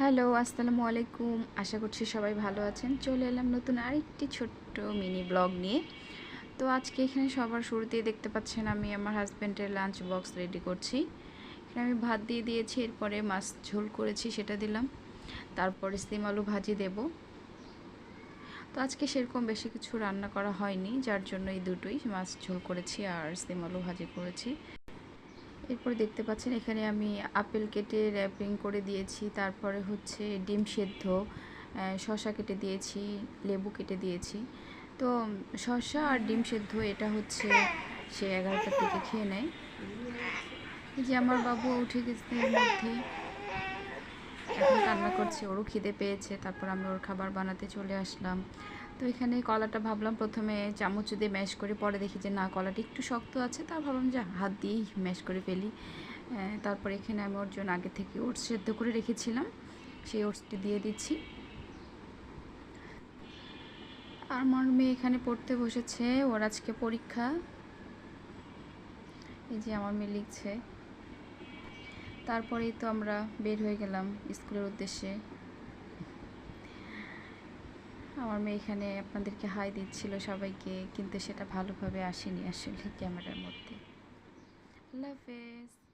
Hello, আসসালামু আলাইকুম। আশা করছি সবাই ভালো আছেন। চলে এলাম নতুন আরেকটি ছোট্ট মিনি ব্লগ নিয়ে। তো আজকে এখানে সবার শুরুতেই দেখতে পাচ্ছেন আমি আমার হাজব্যান্ডের লাঞ্চ বক্স রেডি করছি। এখানে আমি ভাত দিয়ে দিয়েছি, এরপরে মাছ ঝোল করেছি, সেটা দিলাম। তারপরে সিম আলু ভাজি দেব। তো আজকে সেরকম বেশি কিছু রান্না করা হয়নি, যার জন্য এই দুটোই মাছ ঝোল করেছি আর সিম আলু ভাজি করেছি। এরপর দেখতে পাচ্ছেন এখানে আমি আপেল কেটে র্যাপিং করে দিয়েছি, তারপরে হচ্ছে ডিম সেদ্ধ শশা কেটে দিয়েছি, লেবু কেটে দিয়েছি। তো শশা আর ডিম সেদ্ধ, এটা হচ্ছে সে এগারোটার দিকে খেয়ে নেয়। যে আমার বাবু উঠে গেছে এর মধ্যে। এখন কান্না করছে, ওরও খিদে পেয়েছে, তারপর আমি ওর খাবার বানাতে চলে আসলাম। তো এখানে কলাটা ভাবলাম প্রথমে চামচ দিয়ে ম্যাশ করে, পরে দেখি যে না, কলাটা একটু শক্ত আছে, তা ভাবলাম যে হাত দিয়েই ম্যাশ করে ফেলি। তারপর এখানে আমি ওর জন্য আগে থেকে ওটস সেদ্ধ করে রেখেছিলাম, সেই ওটসটি দিয়ে দিচ্ছি। আর আমার মেয়ে এখানে পড়তে বসেছে, ওর আজকে পরীক্ষা। এই যে আমার মেয়ে লিখছে। তারপরেই তো আমরা বের হয়ে গেলাম স্কুলের উদ্দেশ্যে। আমার মেয়ে এখানে আপনাদেরকে হাই দিচ্ছিল সবাইকে, কিন্তু সেটা ভালোভাবে আসেনি আসলে ক্যামেরার মধ্যে। আল্লাহ হাফেজ।